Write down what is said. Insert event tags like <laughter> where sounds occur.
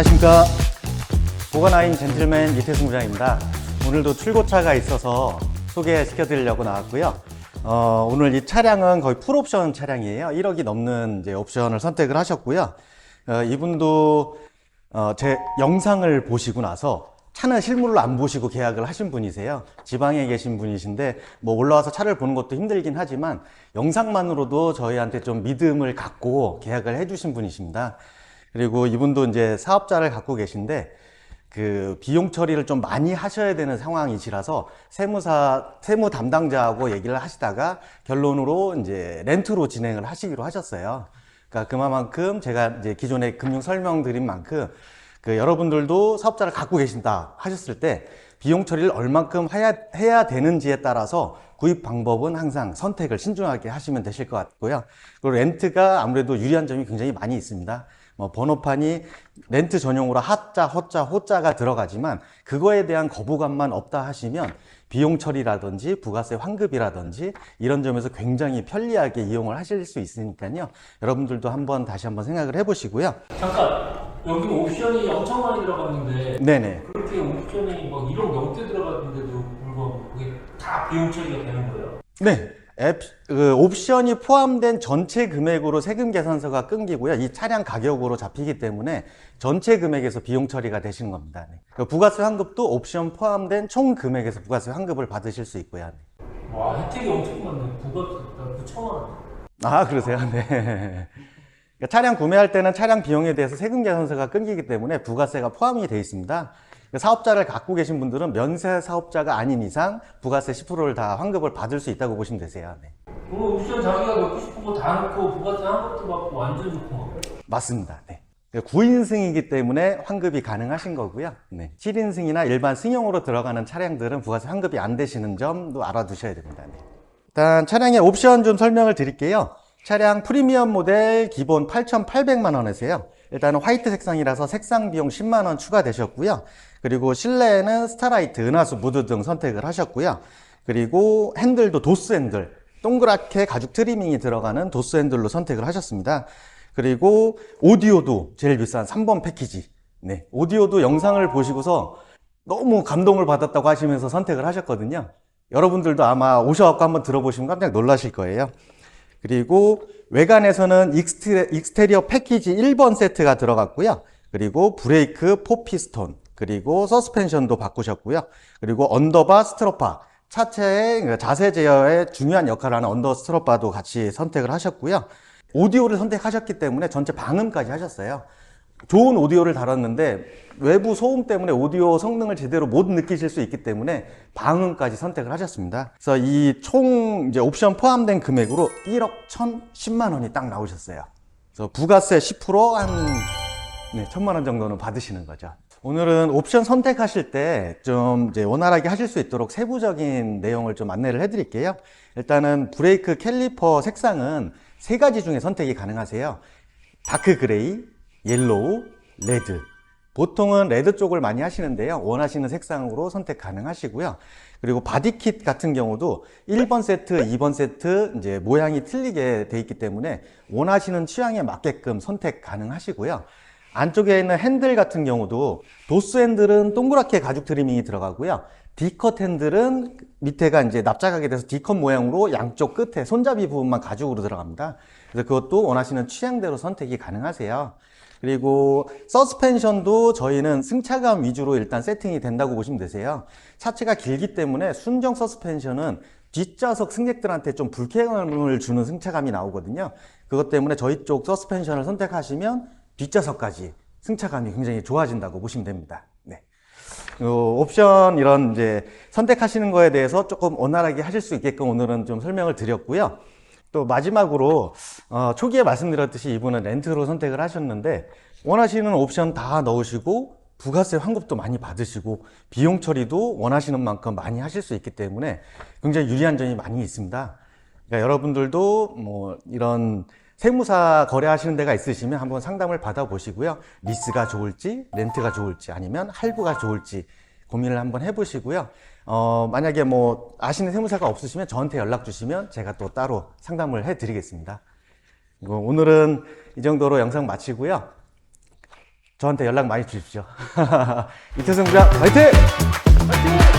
안녕하십니까. 보건아인 젠틀맨 이태승 부장입니다. 오늘도 출고차가 있어서 소개시켜 드리려고 나왔고요. 어, 오늘 이 차량은 거의 풀옵션 차량이에요. 1억이 넘는 이제 옵션을 선택을 하셨고요. 어, 이분도 어, 제 영상을 보시고 나서 차는 실물로 안 보시고 계약을 하신 분이세요. 지방에 계신 분이신데 뭐 올라와서 차를 보는 것도 힘들긴 하지만 영상만으로도 저희한테 좀 믿음을 갖고 계약을 해주신 분이십니다. 그리고 이분도 이제 사업자를 갖고 계신데 그 비용 처리를 좀 많이 하셔야 되는 상황이시라서 세무사 세무 담당자하고 얘기를 하시다가 결론으로 이제 렌트로 진행을 하시기로 하셨어요. 그러니까 그만큼 제가 이제 기존에 금융 설명드린 만큼 그 여러분들도 사업자를 갖고 계신다 하셨을 때 비용 처리를 얼만큼 해야, 해야 되는지에 따라서 구입 방법은 항상 선택을 신중하게 하시면 되실 것 같고요. 그리고 렌트가 아무래도 유리한 점이 굉장히 많이 있습니다. 뭐 번호판이 렌트 전용으로 하자, 허자, 호자가 들어가지만 그거에 대한 거부감만 없다 하시면 비용 처리라든지 부가세 환급이라든지 이런 점에서 굉장히 편리하게 이용을 하실 수 있으니까요. 여러분들도 한번 다시 한번 생각을 해보시고요. 잠깐 여기 옵션이 엄청 많이 들어갔는데 네네. 그렇게 옵션이 막 1억 넘게 들어갔는데도 불구하고 그게 다 비용 처리가 되는 거예요? 네. 앱, 그 옵션이 포함된 전체 금액으로 세금 계산서가 끊기고요. 이 차량 가격으로 잡히기 때문에 전체 금액에서 비용 처리가 되시는 겁니다. 네. 그 부가세 환급도 옵션 포함된 총 금액에서 부가세 환급을 받으실 수 있고요. 네. 와 혜택이 엄청 많네 부가세 딱 9천만 원 아, 그러세요? 네. 그러니까 차량 구매할 때는 차량 비용에 대해서 세금 계산서가 끊기기 때문에 부가세가 포함이 되어 있습니다. 그러니까 사업자를 갖고 계신 분들은 면세 사업자가 아닌 이상 부가세 10%를 다 환급을 받을 수 있다고 보시면 되세요. 네. 그럼 옵션 자기가 넣고 싶은 거 다 넣고 부가세 한 것도 받고 완전 좋고 막 맞습니다. 네. 9인승이기 때문에 환급이 가능하신 거고요. 네. 7인승이나 일반 승용으로 들어가는 차량들은 부가세 환급이 안 되시는 점도 알아두셔야 됩니다. 네. 일단 차량의 옵션 좀 설명을 드릴게요. 차량 프리미엄 모델 기본 8,800만 원에서요. 일단은 화이트 색상이라서 색상 비용 10만 원 추가되셨고요. 그리고 실내에는 스타라이트, 은하수, 무드 등 선택을 하셨고요. 그리고 핸들도 도스 핸들, 동그랗게 가죽 트리밍이 들어가는 도스 핸들로 선택을 하셨습니다. 그리고 오디오도 제일 비싼 3번 패키지. 네. 오디오도 영상을 보시고서 너무 감동을 받았다고 하시면서 선택을 하셨거든요. 여러분들도 아마 오셔갖고 한번 들어보시면 깜짝 놀라실 거예요. 그리고 외관에서는 익스테, 익스테 리어 패키지 1번 세트가 들어갔고요. 그리고 브레이크 포피스톤, 그리고 서스펜션도 바꾸셨고요. 그리고 언더바 스트로파, 차체의 그 자세 제어에 중요한 역할을 하는 언더 스트로파도 같이 선택을 하셨고요. 오디오를 선택하셨기 때문에 전체 방음까지 하셨어요. 좋은 오디오를 달았는데 외부 소음 때문에 오디오 성능을 제대로 못 느끼실 수 있기 때문에 방음까지 선택을 하셨습니다. 그래서 이 총 이제 옵션 포함된 금액으로 1억 1,010만 원이 딱 나오셨어요. 그래서 부가세 10%한 네, 천만 원 정도는 받으시는 거죠. 오늘은 옵션 선택하실 때 좀 이제 원활하게 하실 수 있도록 세부적인 내용을 좀 안내를 해드릴게요. 일단은 브레이크 캘리퍼 색상은 세 가지 중에 선택이 가능하세요. 다크 그레이, 옐로우, 레드. 보통은 레드 쪽을 많이 하시는데요. 원하시는 색상으로 선택 가능하시고요. 그리고 바디킷 같은 경우도 1번 세트, 2번 세트 이제 모양이 틀리게 돼 있기 때문에 원하시는 취향에 맞게끔 선택 가능하시고요. 안쪽에 있는 핸들 같은 경우도 도스 핸들은 동그랗게 가죽 트리밍이 들어가고요. D컷 핸들은 밑에가 이제 납작하게 돼서 D컷 모양으로 양쪽 끝에 손잡이 부분만 가죽으로 들어갑니다. 그래서 그것도 원하시는 취향대로 선택이 가능하세요. 그리고 서스펜션도 저희는 승차감 위주로 일단 세팅이 된다고 보시면 되세요. 차체가 길기 때문에 순정 서스펜션은 뒷좌석 승객들한테 좀 불쾌감을 주는 승차감이 나오거든요. 그것 때문에 저희 쪽 서스펜션을 선택하시면 뒷좌석까지 승차감이 굉장히 좋아진다고 보시면 됩니다. 네. 어, 옵션 이런 이제 선택하시는 거에 대해서 조금 원활하게 하실 수 있게끔 오늘은 좀 설명을 드렸고요. 또 마지막으로 어, 초기에 말씀드렸듯이 이분은 렌트로 선택을 하셨는데 원하시는 옵션 다 넣으시고 부가세 환급도 많이 받으시고 비용 처리도 원하시는 만큼 많이 하실 수 있기 때문에 굉장히 유리한 점이 많이 있습니다. 그러니까 여러분들도 뭐 이런 세무사 거래하시는 데가 있으시면 한번 상담을 받아보시고요. 리스가 좋을지, 렌트가 좋을지, 아니면 할부가 좋을지 고민을 한번 해보시고요. 어, 만약에 뭐 아시는 세무사가 없으시면 저한테 연락 주시면 제가 또 따로 상담을 해드리겠습니다. 그리고 오늘은 이 정도로 영상 마치고요. 저한테 연락 많이 주십시오. <laughs> 이태성 부장 화이팅! 화이팅!